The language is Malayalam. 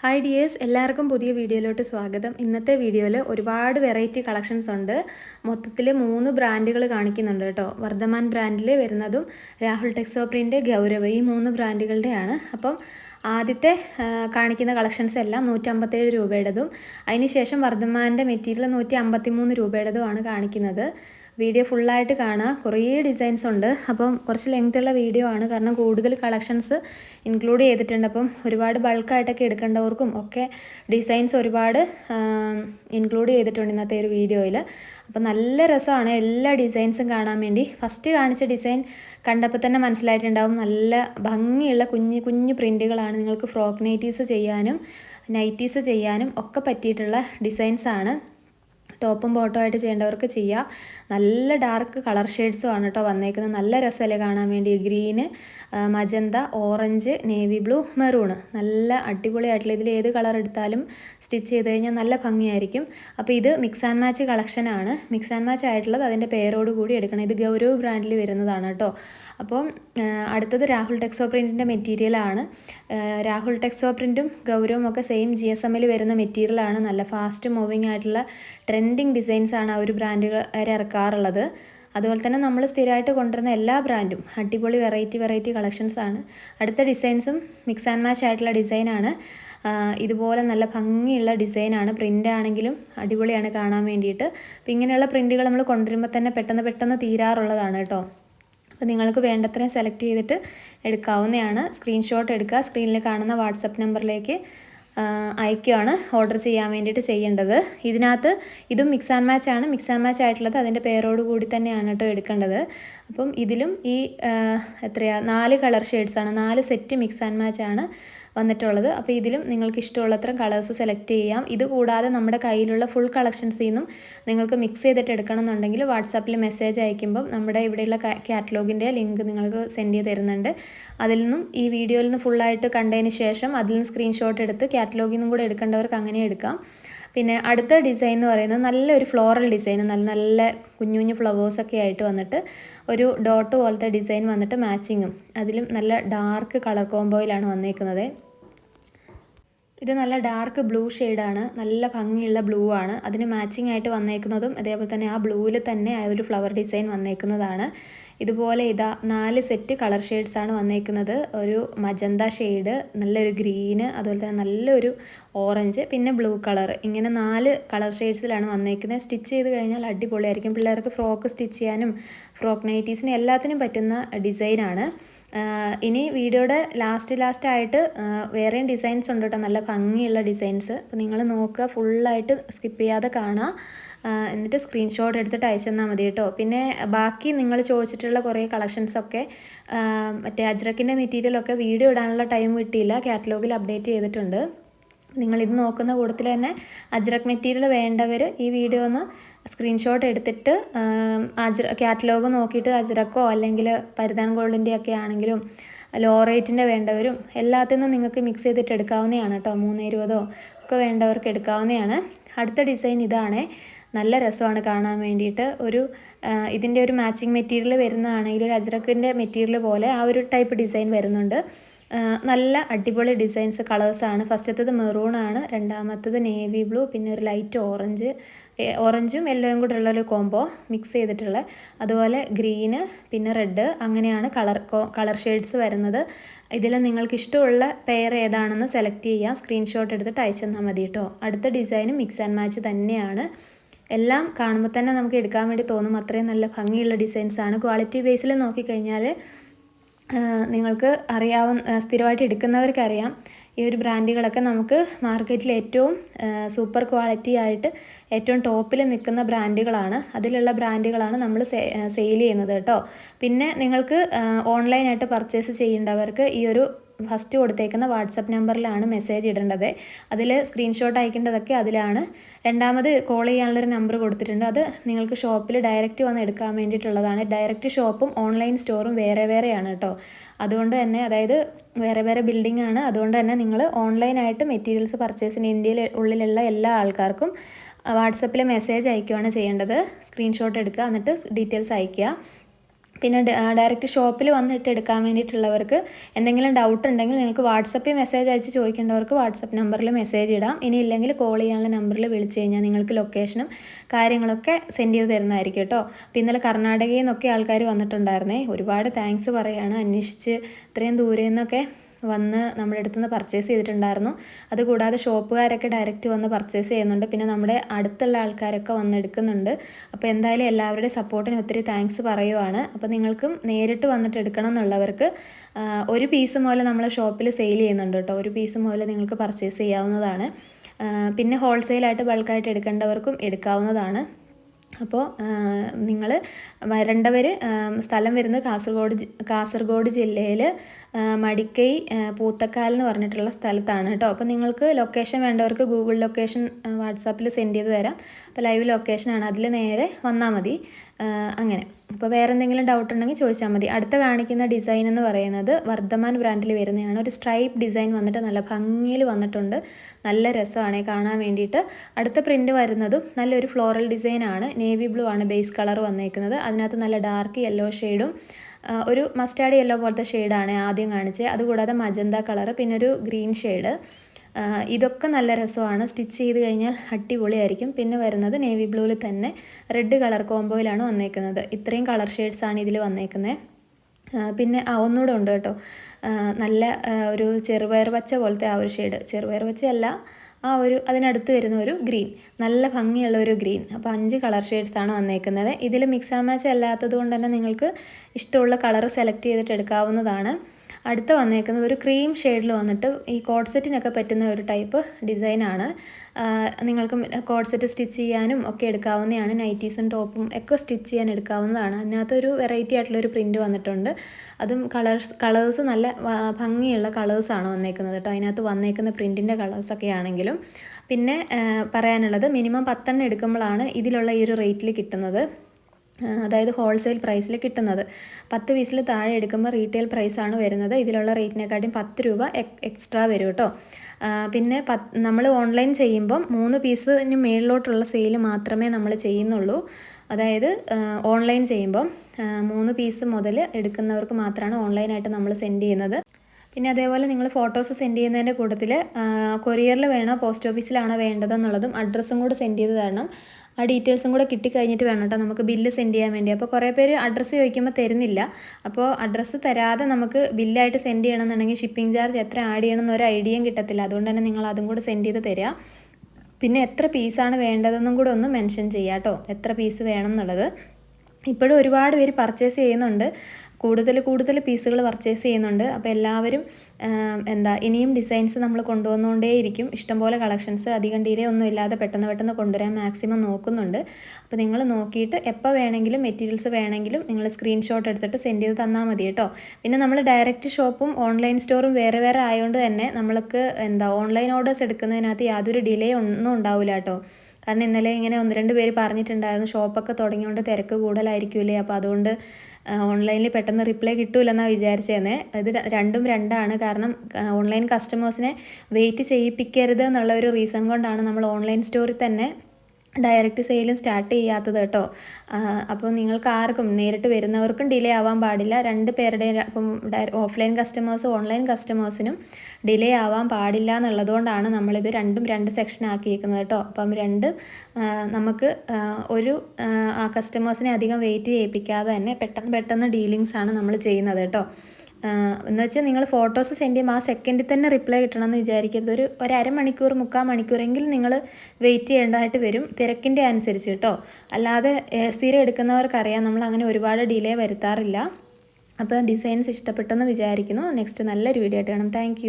ഹായ് ഡിയേഴ്സ് എല്ലാവർക്കും പുതിയ വീഡിയോയിലോട്ട് സ്വാഗതം. ഇന്നത്തെ വീഡിയോയിൽ ഒരുപാട് വെറൈറ്റി കളക്ഷൻസ് ഉണ്ട്. മൊത്തത്തിൽ മൂന്ന് ബ്രാൻഡുകൾ കാണിക്കുന്നുണ്ട് കേട്ടോ. വർദ്ധമാൻ ബ്രാൻഡിൽ വരുന്നതും രാഹുൽ ടെക്സോ പ്രിന്റ് ഗൗരവ ഈ മൂന്ന് ബ്രാൻഡുകളുടെയാണ് അപ്പം ആദ്യത്തെ കാണിക്കുന്ന കളക്ഷൻസ് എല്ലാം നൂറ്റമ്പത്തേഴ് രൂപയുടേതും അതിനുശേഷം വർദ്ധമാന്റെ മെറ്റീരിയൽ നൂറ്റി അമ്പത്തി മൂന്ന് രൂപയുടേതുമാണ് കാണിക്കുന്നത്. വീഡിയോ ഫുള്ളായിട്ട് കാണുക കുറേ ഡിസൈൻസ് ഉണ്ട്. അപ്പം കുറച്ച് ലെങ്ത് ഉള്ള വീഡിയോ ആണ്. കാരണം കൂടുതൽ കളക്ഷൻസ് ഇൻക്ലൂഡ് ചെയ്തിട്ടുണ്ട്. അപ്പം ഒരുപാട് ബൾക്കായിട്ടൊക്കെ എടുക്കേണ്ടവർക്കും ഒക്കെ ഡിസൈൻസ് ഒരുപാട് ഇൻക്ലൂഡ് ചെയ്തിട്ടുണ്ട് ഇന്നത്തെ ഒരു വീഡിയോയിൽ അപ്പം നല്ല രസമാണ് എല്ലാ ഡിസൈൻസും കാണാൻ വേണ്ടി. ഫസ്റ്റ് കാണിച്ച ഡിസൈൻ കണ്ടപ്പോൾ തന്നെ മനസ്സിലായിട്ടുണ്ടാവും. നല്ല ഭംഗിയുള്ള കുഞ്ഞു കുഞ്ഞു പ്രിന്റുകളാണ് നിങ്ങൾക്ക് ഫ്രോക്ക് നൈറ്റീസ് ചെയ്യാനും നൈറ്റീസ് ചെയ്യാനും ഒക്കെ പറ്റിയിട്ടുള്ള ഡിസൈൻസാണ് ടോപ്പും ബോട്ടോ ആയിട്ട് ചെയ്യേണ്ടവർക്ക് ചെയ്യാം. നല്ല ഡാർക്ക് കളർ ഷെയ്ഡ്സും ആണ് കേട്ടോ വന്നേക്കുന്നത്. നല്ല രസമല്ലേ കാണാൻ വേണ്ടി? Green magenta orange navy blue maroon. നല്ല അടിപൊളിയായിട്ടുള്ള ഇതിൽ ഏത് കളർ എടുത്താലും സ്റ്റിച്ച് ചെയ്ത് കഴിഞ്ഞാൽ നല്ല ഭംഗിയായിരിക്കും. അപ്പോൾ ഇത് മിക്സ് ആൻഡ് മാച്ച് കളക്ഷനാണ് മിക്സ് ആൻഡ് മാച്ച് ആയിട്ടുള്ളത് അതിന്റെ പേരോട് കൂടി എടുക്കണം. ഇത് ഗൗരവ് ബ്രാൻഡിൽ വരുന്നതാണ് കേട്ടോ അപ്പം അടുത്തത് രാഹുൽ ടെക്സോ പ്രിന്റിന്റെ മെറ്റീരിയലാണ് രാഹുൽ ടെക്സോ പ്രിന്റും ഗൗരവും ഒക്കെ സെയിം ജി എസ് എമ്മിൽ വരുന്ന മെറ്റീരിയലാണ് നല്ല ഫാസ്റ്റ് മൂവിങ് ആയിട്ടുള്ള ട്രെൻഡിങ് ഡിസൈൻസ് ആണ് ആ ഒരു ബ്രാൻഡുകാർ ഇറക്കാറുള്ളത്. അതുപോലെ തന്നെ നമ്മൾ സ്ഥിരമായിട്ട് കൊണ്ടുവരുന്ന എല്ലാ ബ്രാൻഡും അടിപൊളി വെറൈറ്റി വെറൈറ്റി കളക്ഷൻസ് ആണ്. അടുത്ത ഡിസൈൻസും മിക്സ് ആൻഡ് മാച്ച് ആയിട്ടുള്ള ഡിസൈനാണ് ഇതുപോലെ നല്ല ഭംഗിയുള്ള ഡിസൈനാണ് പ്രിന്റ് ആണെങ്കിലും അടിപൊളിയാണ് കാണാൻ വേണ്ടിയിട്ട്. അപ്പം ഇങ്ങനെയുള്ള പ്രിന്റുകൾ നമ്മൾ കൊണ്ടുവരുമ്പോൾ തന്നെ പെട്ടെന്ന് പെട്ടെന്ന് തീരാറുള്ളതാണ് കേട്ടോ. അപ്പോൾ നിങ്ങൾക്ക് വേണ്ടത്രയും സെലക്ട് ചെയ്തിട്ട് എടുക്കാവുന്നതാണ്. സ്ക്രീൻഷോട്ട് എടുക്കുക. സ്ക്രീനിൽ കാണുന്ന വാട്സപ്പ് നമ്പറിലേക്ക് അയക്കുകയാണ് ഓർഡർ ചെയ്യാൻ വേണ്ടിയിട്ട് ചെയ്യേണ്ടത്. ഇതിനകത്ത് ഇതും മിക്സ് ആൻഡ് മാച്ച് ആണ്. മിക്സ് ആൻഡ് മാച്ച് ആയിട്ടുള്ളത് അതിന്റെ പേരോട് കൂടി തന്നെയാണ് കേട്ടോ എടുക്കേണ്ടത്. അപ്പം ഇതിലും ഈ എത്രയാണ് എത്രയാ? നാല് കളർ ഷെയ്ഡ്സാണ് നാല് സെറ്റ് മിക്സ് ആൻഡ് മാച്ച് ആണ്. വന്നിട്ടുള്ളത്. അപ്പോൾ ഇതിലും നിങ്ങൾക്ക് ഇഷ്ടമുള്ളത്ര കളേഴ്സ് സെലക്ട് ചെയ്യാം. ഇത് കൂടാതെ നമ്മുടെ കയ്യിലുള്ള ഫുൾ കളക്ഷൻസിൽ നിന്നും നിങ്ങൾക്ക് മിക്സ് ചെയ്തിട്ട് എടുക്കണം എന്നുണ്ടെങ്കിൽ വാട്സാപ്പിൽ മെസ്സേജ് അയക്കുമ്പം നമ്മുടെ ഇവിടെയുള്ള കാറ്റലോഗിന്റെ ലിങ്ക് നിങ്ങൾക്ക് സെൻഡ് ചെയ്ത് തരുന്നുണ്ട്. അതിൽ നിന്നും ഈ വീഡിയോയിൽ നിന്ന് ഫുള്ളായിട്ട് കണ്ടതിന് ശേഷം അതിൽ നിന്ന് സ്ക്രീൻഷോട്ട് എടുത്ത് കാറ്റലോഗിൽ നിന്നും കൂടെ എടുക്കേണ്ടവർക്ക് അങ്ങനെ എടുക്കാം. പിന്നെ അടുത്ത ഡിസൈൻ എന്ന് പറയുന്നത് നല്ലൊരു ഫ്ലോറൽ ഡിസൈൻ നല്ല നല്ല കുഞ്ഞു കുഞ്ഞു ഫ്ലവേഴ്സൊക്കെ ആയിട്ട് വന്നിട്ട് ഒരു ഡോട്ട് പോലത്തെ ഡിസൈൻ വന്നിട്ട് മാച്ചിങ്ങും അതിലും നല്ല ഡാർക്ക് കളർ കോംബോയിലാണ് വന്നേക്കുന്നത്. ഇത് നല്ല ഡാർക്ക് ബ്ലൂ ഷെയ്ഡാണ് നല്ല ഭംഗിയുള്ള ബ്ലൂ ആണ്. അതിന് മാച്ചിങ് ആയിട്ട് വന്നേക്കുന്നതും അതേപോലെ തന്നെ ആ ബ്ലൂവിൽ തന്നെ ആ ഒരു ഫ്ലവർ ഡിസൈൻ വന്നേക്കുന്നതാണ്. ഇതുപോലെ ഇതാ നാല് സെറ്റ് കളർ ഷെയ്ഡ്സ് ആണ് വന്നേക്കുന്നത്. ഒരു മജന്ത ഷെയ്ഡ് നല്ലൊരു ഗ്രീന് അതുപോലെ തന്നെ നല്ലൊരു ഓറഞ്ച് പിന്നെ ബ്ലൂ കളർ ഇങ്ങനെ നാല് കളർ ഷെയ്ഡ്സിലാണ് വന്നേക്കുന്നത്. സ്റ്റിച്ച് ചെയ്ത് കഴിഞ്ഞാൽ അടിപൊളിയായിരിക്കും. പിള്ളേർക്ക് ഫ്രോക്ക് സ്റ്റിച്ച് ചെയ്യാനും ഫ്രോക്ക് നൈറ്റീസിനും എല്ലാത്തിനും പറ്റുന്ന ഡിസൈനാണ് ഇനി വീഡിയോയുടെ ലാസ്റ്റ് ലാസ്റ്റ് ആയിട്ട് വേറെയും ഡിസൈൻസ് ഉണ്ട് കേട്ടോ നല്ല ഭംഗിയുള്ള ഡിസൈൻസ് അപ്പോൾ നിങ്ങൾ നോക്കുക ഫുള്ളായിട്ട് സ്കിപ്പ് ചെയ്യാതെ കാണുക. എന്നിട്ട് സ്ക്രീൻഷോട്ട് എടുത്തിട്ട് അയച്ചു തന്നാൽ മതി കേട്ടോ. പിന്നെ ബാക്കി നിങ്ങൾ ചോദിച്ചിട്ടുള്ള കുറേ കളക്ഷൻസൊക്കെ മറ്റേ അജ്രക്കിന്റെ മെറ്റീരിയലൊക്കെ വീഡിയോ ഇടാനുള്ള ടൈം കിട്ടിയില്ല. കാറ്റലോഗിൽ അപ്ഡേറ്റ് ചെയ്തിട്ടുണ്ട്. നിങ്ങളിത് നോക്കുന്ന കൂട്ടത്തിൽ തന്നെ അജ്രക് മെറ്റീരിയൽ വേണ്ടവർ ഈ വീഡിയോ ഒന്ന് സ്ക്രീൻഷോട്ട് എടുത്തിട്ട് അജ്ര കാറ്റലോഗ് നോക്കിയിട്ട് അജ്രക്കോ അല്ലെങ്കിൽ പരിധാൻ ഗോൾഡിന്റെ ഒക്കെ ആണെങ്കിലും ലോ റേറ്റിന്റെ വേണ്ടവരും എല്ലാത്തിൽ നിന്നും നിങ്ങൾക്ക് മിക്സ് ചെയ്തിട്ട് എടുക്കാവുന്നതാണ് കേട്ടോ. മൂന്ന് ഇരുപതോ ഒക്കെ വേണ്ടവർക്ക് എടുക്കാവുന്നതാണ്. അടുത്ത ഡിസൈൻ ഇതാണ്. നല്ല രസമാണ് കാണാൻ വേണ്ടിയിട്ട്. ഒരു ഇതിന്റെ ഒരു മാച്ചിങ് മെറ്റീരിയൽ വരുന്നതാണെങ്കിൽ ഒരു അജ്രക്കിന്റെ മെറ്റീരിയൽ പോലെ ആ ഒരു ടൈപ്പ് ഡിസൈൻ വരുന്നുണ്ട്. നല്ല അടിപൊളി ഡിസൈൻസ് കളേഴ്സാണ് ഫസ്റ്റത്തത് മെറൂണാണ് രണ്ടാമത്തത് നേവി ബ്ലൂ പിന്നെ ഒരു ലൈറ്റ് ഓറഞ്ച് ഓറഞ്ചും യെല്ലോയും കൂടെ ഉള്ളൊരു കോംബോ മിക്സ് ചെയ്തിട്ടുള്ള. അതുപോലെ ഗ്രീന് പിന്നെ റെഡ് അങ്ങനെയാണ് കളർ കളർ ഷെയ്ഡ്സ് വരുന്നത്. ഇതിൽ നിങ്ങൾക്ക് ഇഷ്ടമുള്ള പെയർ ഏതാണെന്ന് സെലക്ട് ചെയ്യാം. സ്ക്രീൻഷോട്ട് എടുത്തിട്ട് അയച്ചു തന്നാൽ മതി കേട്ടോ. അടുത്ത ഡിസൈനും മിക്സ് ആൻഡ് മാച്ച് തന്നെയാണ്. എല്ലാം കാണുമ്പോൾ തന്നെ നമുക്ക് എടുക്കാൻ വേണ്ടി തോന്നും അത്രയും നല്ല ഭംഗിയുള്ള ഡിസൈൻസ് ആണ്. ക്വാളിറ്റി ബേസിൽ നോക്കിക്കഴിഞ്ഞാൽ നിങ്ങൾക്ക് അറിയാവുന്ന സ്ഥിരമായിട്ട് എടുക്കുന്നവർക്കറിയാം. ഈ ഒരു ബ്രാൻഡുകളൊക്കെ നമുക്ക് മാർക്കറ്റിൽ ഏറ്റവും സൂപ്പർ ക്വാളിറ്റി ആയിട്ട് ഏറ്റവും ടോപ്പിൽ നിൽക്കുന്ന ബ്രാൻഡുകളാണ്. അതിലുള്ള ബ്രാൻഡുകളാണ് നമ്മൾ സെയിൽ ചെയ്യുന്നത് കേട്ടോ. പിന്നെ നിങ്ങൾക്ക് ഓൺലൈനായിട്ട് പർച്ചേസ് ചെയ്യേണ്ടവർക്ക് ഈ ഒരു ഫസ്റ്റ് കൊടുത്തേക്കുന്ന വാട്സപ്പ് നമ്പറിലാണ് മെസ്സേജ് ഇടേണ്ടത്. അതിൽ സ്ക്രീൻഷോട്ട് അയക്കേണ്ടതൊക്കെ അതിലാണ്. രണ്ടാമത് കോൾ ചെയ്യാനുള്ളൊരു നമ്പർ കൊടുത്തിട്ടുണ്ട്. അത് നിങ്ങൾക്ക് ഷോപ്പിൽ ഡയറക്റ്റ് വന്ന് എടുക്കാൻ വേണ്ടിയിട്ടുള്ളതാണ്. ഡയറക്റ്റ് ഷോപ്പും ഓൺലൈൻ സ്റ്റോറും വേറെ വേറെയാണ് കേട്ടോ അതുകൊണ്ട് തന്നെ അതായത് വേറെ വേറെ ബിൽഡിംഗ് ആണ്. അതുകൊണ്ട് തന്നെ നിങ്ങൾ ഓൺലൈനായിട്ട് മെറ്റീരിയൽസ് പർച്ചേസിന് ഇന്ത്യയിൽ ഉള്ളിലുള്ള എല്ലാ ആൾക്കാർക്കും വാട്സപ്പിൽ മെസ്സേജ് അയക്കുകയാണ് ചെയ്യേണ്ടത്. സ്ക്രീൻഷോട്ട് എടുക്കുക എന്നിട്ട് ഡീറ്റെയിൽസ് അയയ്ക്കുക പിന്നെ ഡയറക്റ്റ് ഷോപ്പിൽ വന്നിട്ട് എടുക്കാൻ വേണ്ടിയിട്ടുള്ളവർക്ക് എന്തെങ്കിലും ഡൗട്ട് ഉണ്ടെങ്കിൽ നിങ്ങൾക്ക് വാട്സപ്പിൽ മെസ്സേജ് അയച്ച് ചോദിക്കേണ്ടവർക്ക് വാട്സപ്പ് നമ്പറിൽ മെസ്സേജ് ഇടാം. ഇനി ഇല്ലെങ്കിൽ കോൾ ചെയ്യാനുള്ള നമ്പറിൽ വിളിച്ച് കഴിഞ്ഞാൽ നിങ്ങൾക്ക് ലൊക്കേഷനും കാര്യങ്ങളൊക്കെ സെൻഡ് ചെയ്ത് തരുന്നതായിരിക്കും കേട്ടോ. അപ്പോൾ ഇന്നലെ കർണാടകയിൽ നിന്നൊക്കെ ആൾക്കാർ വന്നിട്ടുണ്ടായിരുന്നേ. ഒരുപാട് താങ്ക്സ് പറയുകയാണ് അന്വേഷിച്ച് ഇത്രയും ദൂരെ നിന്നൊക്കെ വന്ന് നമ്മുടെ അടുത്ത് നിന്ന് പർച്ചേസ് ചെയ്തിട്ടുണ്ടായിരുന്നു. അതുകൂടാതെ ഷോപ്പുകാരൊക്കെ ഡയറക്റ്റ് വന്ന് പർച്ചേസ് ചെയ്യുന്നുണ്ട്. പിന്നെ നമ്മുടെ അടുത്തുള്ള ആൾക്കാരൊക്കെ വന്ന് എടുക്കുന്നുണ്ട്. അപ്പോൾ എന്തായാലും എല്ലാവരുടെ സപ്പോർട്ടിന് ഒത്തിരി താങ്ക്സ് പറയുവാണ്. അപ്പോൾ നിങ്ങൾക്കും നേരിട്ട് വന്നിട്ട് എടുക്കണം എന്നുള്ളവർക്ക് ഒരു പീസ് മുതൽ നമ്മൾ ഷോപ്പിൽ സെയിൽ ചെയ്യുന്നുണ്ട് കേട്ടോ. ഒരു പീസ് മുതൽ നിങ്ങൾക്ക് പർച്ചേസ് ചെയ്യാവുന്നതാണ്. പിന്നെ ഹോൾസെയിലായിട്ട് ബൾക്കായിട്ട് എടുക്കേണ്ടവർക്കും എടുക്കാവുന്നതാണ്. അപ്പോൾ നിങ്ങൾ വരേണ്ടവർ സ്ഥലം വരുന്നത് കാസർഗോഡ് കാസർഗോഡ് ജില്ലയിൽ മടിക്കൈ പൂത്തക്കാൽ എന്ന് പറഞ്ഞിട്ടുള്ള സ്ഥലത്താണ് കേട്ടോ. അപ്പോൾ നിങ്ങൾക്ക് ലൊക്കേഷൻ വേണ്ടവർക്ക് ഗൂഗിൾ ലൊക്കേഷൻ വാട്സാപ്പിൽ സെൻഡ് ചെയ്ത് തരാം. അപ്പോൾ ലൈവ് ലൊക്കേഷനാണ് അതിൽ നേരെ വന്നാൽ മതി. അങ്ങനെ. അപ്പോൾ വേറെ എന്തെങ്കിലും ഡൗട്ട് ഉണ്ടെങ്കിൽ ചോദിച്ചാൽ മതി. അടുത്ത കാണിക്കുന്ന ഡിസൈൻ എന്ന് പറയുന്നത് വർദ്ധമാൻ ബ്രാൻഡിൽ വരുന്നതാണ്. ഒരു സ്ട്രൈപ്പ് ഡിസൈൻ വന്നിട്ട് നല്ല ഭംഗിയിൽ വന്നിട്ടുണ്ട്. നല്ല രസമാണ്. കാണാൻ വേണ്ടിയിട്ട്. അടുത്ത പ്രിന്റ് വരുന്നതും നല്ലൊരു ഫ്ലോറൽ ഡിസൈനാണ് നേവി ബ്ലൂ ആണ് ബേസ് കളർ വന്നേക്കുന്നത്. അതിനകത്ത് നല്ല ഡാർക്ക് യെല്ലോ ഷെയ്ഡും ഒരു മസ്റ്റാർഡ് യെല്ലോ പോലത്തെ ഷെയ്ഡാണ് ആദ്യം കാണിച്ചത് അതുകൂടാതെ മജന്ത കളറ് പിന്നെ ഒരു ഗ്രീൻ ഷെയ്ഡ് ഇതൊക്കെ നല്ല രസമാണ്. സ്റ്റിച്ച് ചെയ്ത് കഴിഞ്ഞാൽ അടിപൊളിയായിരിക്കും. പിന്നെ വരുന്നത് നേവി ബ്ലൂവിൽ തന്നെ റെഡ് കളർ കോംബോയിലാണ് വന്നേക്കുന്നത്. ഇത്രയും കളർ ഷെയ്ഡ്സാണ് ഇതിൽ വന്നേക്കുന്നത് പിന്നെ ആ ഒന്നുകൂടെ ഉണ്ട് കേട്ടോ. നല്ല ഒരു ചെറുപയർ പച്ച പോലത്തെ ആ ഒരു ഷെയ്ഡ് ചെറുപയർ പച്ചയല്ല ആ ഒരു അതിനടുത്ത് വരുന്ന ഒരു ഗ്രീൻ. നല്ല ഭംഗിയുള്ള ഒരു ഗ്രീൻ. അപ്പോൾ അഞ്ച് കളർ ഷെയ്ഡ്സാണ് വന്നേക്കുന്നത്. ഇതിൽ മിക്സ് ആൻഡ് മാച്ച് അല്ലാത്തത് കൊണ്ട് തന്നെ നിങ്ങൾക്ക് ഇഷ്ടമുള്ള കളർ സെലക്ട് ചെയ്തിട്ട് എടുക്കാവുന്നതാണ്. അടുത്ത് വന്നേക്കുന്നത് ഒരു ക്രീം ഷെയ്ഡിൽ വന്നിട്ട് ഈ കോഡ് സെറ്റിനൊക്കെ പറ്റുന്ന ഒരു ടൈപ്പ് ഡിസൈനാണ് നിങ്ങൾക്ക് കോഡ് സെറ്റ് സ്റ്റിച്ച് ചെയ്യാനും ഒക്കെ എടുക്കാവുന്നതാണ്. നൈറ്റീസും ടോപ്പും ഒക്കെ സ്റ്റിച്ച് ചെയ്യാൻ എടുക്കാവുന്നതാണ്. അതിനകത്തൊരു വെറൈറ്റി ആയിട്ടുള്ള ഒരു പ്രിന്റ് വന്നിട്ടുണ്ട്. അതും കളേഴ്സ് കളേഴ്സ് നല്ല ഭംഗിയുള്ള കളേഴ്സാണ് വന്നേക്കുന്നത് കേട്ടോ അതിനകത്ത് വന്നേക്കുന്ന പ്രിന്റിന്റെ കളേഴ്സൊക്കെ ആണെങ്കിലും. പിന്നെ പറയാനുള്ളത് മിനിമം പത്തെണ്ണം എടുക്കുമ്പോഴാണ് ഇതിലുള്ള ഈ ഒരു റേറ്റിൽ കിട്ടുന്നത്. അതായത് ഹോൾസെയിൽ പ്രൈസിൽ കിട്ടുന്നത്. പത്ത് പീസിൽ താഴെ എടുക്കുമ്പോൾ റീറ്റെയിൽ പ്രൈസാണ് വരുന്നത്. ഇതിലുള്ള റേറ്റിനെക്കാട്ടിയും പത്ത് രൂപ എക്സ്ട്രാ വരും കേട്ടോ പിന്നെ പത്ത് നമ്മൾ ഓൺലൈൻ ചെയ്യുമ്പം മൂന്ന് പീസിന് മേളിലോട്ടുള്ള സെയിൽ മാത്രമേ നമ്മൾ ചെയ്യുന്നുള്ളൂ. അതായത് ഓൺലൈൻ ചെയ്യുമ്പം മൂന്ന് പീസ് മുതൽ എടുക്കുന്നവർക്ക് മാത്രമാണ് ഓൺലൈനായിട്ട് നമ്മൾ സെൻഡ് ചെയ്യുന്നത്. പിന്നെ അതേപോലെ നിങ്ങൾ ഫോട്ടോസ് സെൻഡ് ചെയ്യുന്നതിന്റെ കൂട്ടത്തിൽ കൊറിയറിൽ വേണോ പോസ്റ്റ് ഓഫീസിലാണോ വേണ്ടതെന്നുള്ളതും അഡ്രസ്സും കൂടെ സെൻഡ് ചെയ്ത് തരണം. ആ ഡീറ്റെയിൽസും കൂടെ കിട്ടിക്കഴിഞ്ഞിട്ട് വേണം കേട്ടോ നമുക്ക് ബില്ല് സെൻഡ് ചെയ്യാൻ വേണ്ടി. അപ്പോൾ കുറേ പേര് അഡ്രസ്സ് ചോദിക്കുമ്പോൾ തരുന്നില്ല. അപ്പോൾ അഡ്രസ്സ് തരാതെ നമുക്ക് ബില്ലായിട്ട് സെൻഡ് ചെയ്യണമെന്നുണ്ടെങ്കിൽ ഷിപ്പിംഗ് ചാർജ് എത്ര ആഡ് ചെയ്യണമെന്ന് ഒരു ഐഡിയയും കിട്ടത്തില്ല. അതുകൊണ്ട് തന്നെ നിങ്ങൾ അതും കൂടെ സെൻഡ് ചെയ്ത് തരിക പിന്നെ എത്ര പീസാണ് വേണ്ടതെന്നും കൂടെ ഒന്ന് മെൻഷൻ ചെയ്യാം കേട്ടോ. എത്ര പീസ് വേണം എന്നുള്ളത്. ഇപ്പോഴും ഒരുപാട് പേര് പർച്ചേസ് ചെയ്യുന്നുണ്ട്. കൂടുതൽ കൂടുതൽ പീസുകൾ പർച്ചേസ് ചെയ്യുന്നുണ്ട്. അപ്പോൾ എല്ലാവരും എന്താ ഇനിയും ഡിസൈൻസ് നമ്മൾ കൊണ്ടുവന്നുകൊണ്ടേയിരിക്കും. ഇഷ്ടംപോലെ കളക്ഷൻസ് അധികം ഡിലേ ഒന്നും ഇല്ലാതെ പെട്ടെന്ന് പെട്ടെന്ന് കൊണ്ടുവരാൻ മാക്സിമം നോക്കുന്നുണ്ട്. അപ്പോൾ നിങ്ങൾ നോക്കിയിട്ട് എപ്പോൾ വേണമെങ്കിലും മെറ്റീരിയൽസ് വേണമെങ്കിലും നിങ്ങൾ സ്ക്രീൻഷോട്ട് എടുത്തിട്ട് സെൻഡ് ചെയ്ത് തന്നാൽ മതി കേട്ടോ. പിന്നെ നമ്മൾ ഡയറക്റ്റ് ഷോപ്പും ഓൺലൈൻ സ്റ്റോറും വേറെ വേറെ ആയതുകൊണ്ട് തന്നെ നമ്മൾക്ക് എന്താ ഓൺലൈൻ ഓർഡേഴ്സ് എടുക്കുന്നതിനകത്ത് യാതൊരു ഡിലേ ഒന്നും ഉണ്ടാവില്ല കേട്ടോ. കാരണം ഇന്നലെ ഇങ്ങനെ ഒന്ന് രണ്ട് പേര് പറഞ്ഞിട്ടുണ്ടായിരുന്നു ഷോപ്പൊക്കെ തുടങ്ങിയോണ്ട് തിരക്ക് കൂടുതലായിരിക്കൂലേ അപ്പോൾ അതുകൊണ്ട് ഓൺലൈനിൽ പെട്ടെന്ന് റിപ്ലൈ കിട്ടൂലെന്നാണ് വിചാരിച്ചതെന്ന് ഇത് രണ്ടും രണ്ടാണ്. കാരണം ഓൺലൈൻ കസ്റ്റമേഴ്സിനെ വെയിറ്റ് ചെയ്യിപ്പിക്കരുത് എന്നുള്ള ഒരു റീസൺ കൊണ്ടാണ് നമ്മൾ ഓൺലൈൻ സ്റ്റോറിൽ തന്നെ ഡയറക്റ്റ് സെയിലും സ്റ്റാർട്ട് ചെയ്യാത്തത് കേട്ടോ. അപ്പോൾ നിങ്ങൾക്ക് ആർക്കും നേരിട്ട് വരുന്നവർക്കും ഡിലേ ആവാൻ പാടില്ല. രണ്ട് പേരുടെ ഇപ്പം ഓഫ്ലൈൻ കസ്റ്റമേഴ്സും ഓൺലൈൻ കസ്റ്റമേഴ്സിനും ഡിലേ ആവാൻ പാടില്ല എന്നുള്ളതുകൊണ്ടാണ് നമ്മളിത് രണ്ടും രണ്ട് സെക്ഷൻ ആക്കിയിരിക്കുന്നത് കേട്ടോ. അപ്പം രണ്ട് നമുക്ക് ഒരു ആ കസ്റ്റമേഴ്സിനെ അധികം വെയിറ്റ് ചെയ്യിപ്പിക്കാതെ തന്നെ പെട്ടെന്ന് പെട്ടെന്ന് ഡീലിങ്സ് ആണ് നമ്മൾ ചെയ്യുന്നത് കേട്ടോ. എന്ന് വെച്ചാൽ നിങ്ങൾ ഫോട്ടോസ് സെൻഡ് ചെയ്യുമ്പോൾ ആ സെക്കൻഡിൽ തന്നെ റിപ്ലൈ കിട്ടണമെന്ന് വിചാരിക്കരുത്. ഒരു ഒരു അരമണിക്കൂർ മുക്കാൽ മണിക്കൂറെങ്കിലും നിങ്ങൾ വെയിറ്റ് ചെയ്യേണ്ടതായിട്ട് വരും തിരക്കിന്റെ അനുസരിച്ച് കേട്ടോ. അല്ലാതെ സ്ഥിരം എടുക്കുന്നവർക്കറിയാം നമ്മൾ അങ്ങനെ ഒരുപാട് ഡിലേ വരുത്താറില്ല. അപ്പോൾ ഡിസൈൻസ് ഇഷ്ടപ്പെട്ടെന്ന് വിചാരിക്കുന്നു. നെക്സ്റ്റ് നല്ലൊരു വീഡിയോ ആയിട്ട് കാണാം. താങ്ക്